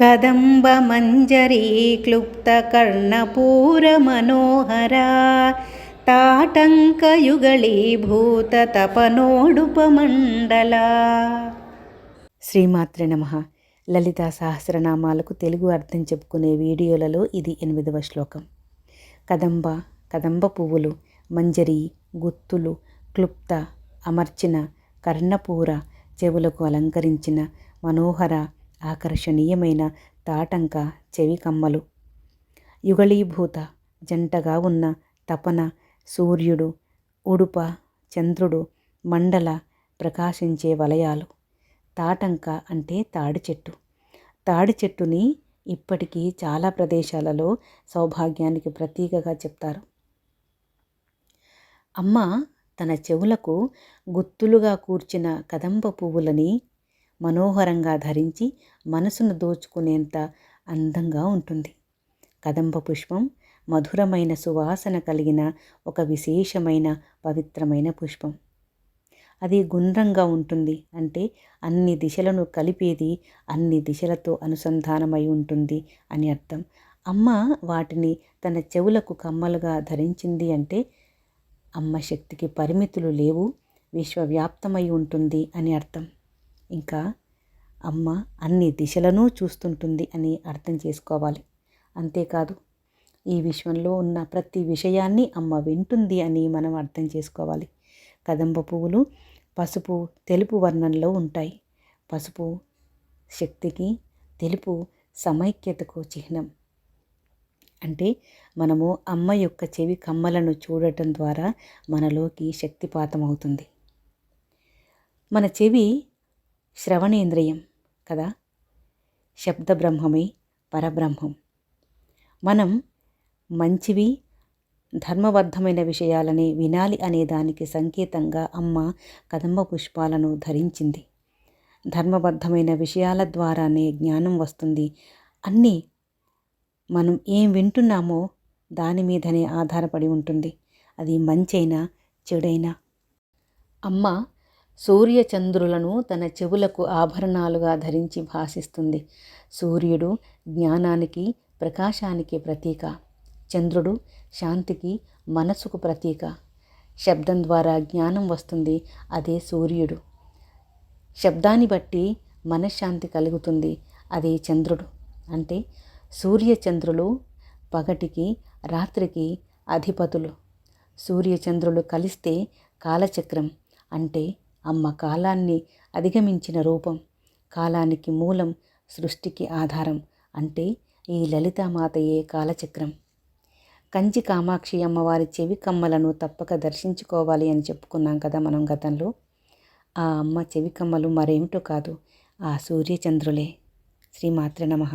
కదంబమంజరీ క్లుప్తకర్ణపూరమనోహరా తాటంకయుగళీభూత తపనోడుపమండలా. శ్రీమాత్రే నమ. లలితా సహస్రనామాలకు తెలుగు అర్థం చెప్పుకునే వీడియోలలో ఇది ఎనిమిదవ శ్లోకం. కదంబ కదంబ పువ్వులు మంజరి గుత్తులు క్లుప్త అమర్చిన కర్ణపూర చెవులకు అలంకరించిన మనోహర ఆకర్షణీయమైన తాటంక చెవి కమ్మలు యుగళీభూత జంటగా ఉన్న తపన సూర్యుడు ఉడుప చంద్రుడు మండల ప్రకాశించే వలయాలు. తాటంక అంటే తాడి చెట్టు. తాడి చెట్టుని ఇప్పటికీ చాలా ప్రదేశాలలో సౌభాగ్యానికి ప్రతీకగా చెప్తారు. అమ్మ తన చెవులకు గుత్తులుగా కూర్చిన కదంబ పువ్వులని మనోహరంగా ధరించి మనసును దోచుకునేంత అందంగా ఉంటుంది. కదంబ పుష్పం మధురమైన సువాసన కలిగిన ఒక విశేషమైన పవిత్రమైన పుష్పం. అది గుండ్రంగా ఉంటుంది అంటే అన్ని దిశలను కలిపేది అన్ని దిశలతో అనుసంధానమై ఉంటుంది అని అర్థం. అమ్మ వాటిని తన చెవులకు కమ్మలుగా ధరించింది అంటే అమ్మ శక్తికి పరిమితులు లేవు విశ్వవ్యాప్తమై ఉంటుంది అని అర్థం. ఇంకా అమ్మ అన్ని దిశలను చూస్తుంటుంది అని అర్థం చేసుకోవాలి. అంతేకాదు ఈ విశ్వంలో ఉన్న ప్రతి విషయాన్ని అమ్మ వింటుంది అని మనం అర్థం చేసుకోవాలి. కదంబ పువ్వులు పసుపు తెలుపు వర్ణంలో ఉంటాయి. పసుపు శక్తికి తెలుపు సమైక్యతకు చిహ్నం. అంటే మనము అమ్మ యొక్క చెవి కమ్మలను చూడటం ద్వారా మనలోకి శక్తిపాతం అవుతుంది. మన చెవి శ్రవణేంద్రియం కదా? శబ్ద బ్రహ్మమే పరబ్రహ్మం. మనం మంచివి ధర్మబద్ధమైన విషయాలని వినాలి అనే దానికి సంకేతంగా అమ్మ కదంబ పుష్పాలను ధరించింది. ధర్మబద్ధమైన విషయాల ద్వారానే జ్ఞానం వస్తుంది. అన్నీ మనం ఏం వింటున్నామో దాని మీదనే ఆధారపడి ఉంటుంది. అది మంచైనా చెడైనా. అమ్మ సూర్యచంద్రులను తన చెవులకు ఆభరణాలుగా ధరించి భాషిస్తుంది. సూర్యుడు జ్ఞానానికి ప్రకాశానికి ప్రతీక. చంద్రుడు శాంతికి మనసుకు ప్రతీక. శబ్దం ద్వారా జ్ఞానం వస్తుంది అదే సూర్యుడు. శబ్దాన్ని బట్టి మనశ్శాంతి కలుగుతుంది అదే చంద్రుడు. అంటే సూర్యచంద్రులు పగటికి రాత్రికి అధిపతులు. సూర్యచంద్రులు కలిస్తే కాలచక్రం అంటే అమ్మ కాలాన్ని అధిగమించిన రూపం కాలానికి మూలం సృష్టికి ఆధారం అంటే ఈ లలితామాతయే కాలచక్రం. కంచి కామాక్షి అమ్మవారి చెవి కమ్మలను తప్పక దర్శించుకోవాలి అని చెప్పుకున్నాం కదా మనం గతంలో. ఆ అమ్మ చెవి కమ్మలు మరేమిటో కాదు ఆ సూర్యచంద్రులే. శ్రీమాత్ర నమః.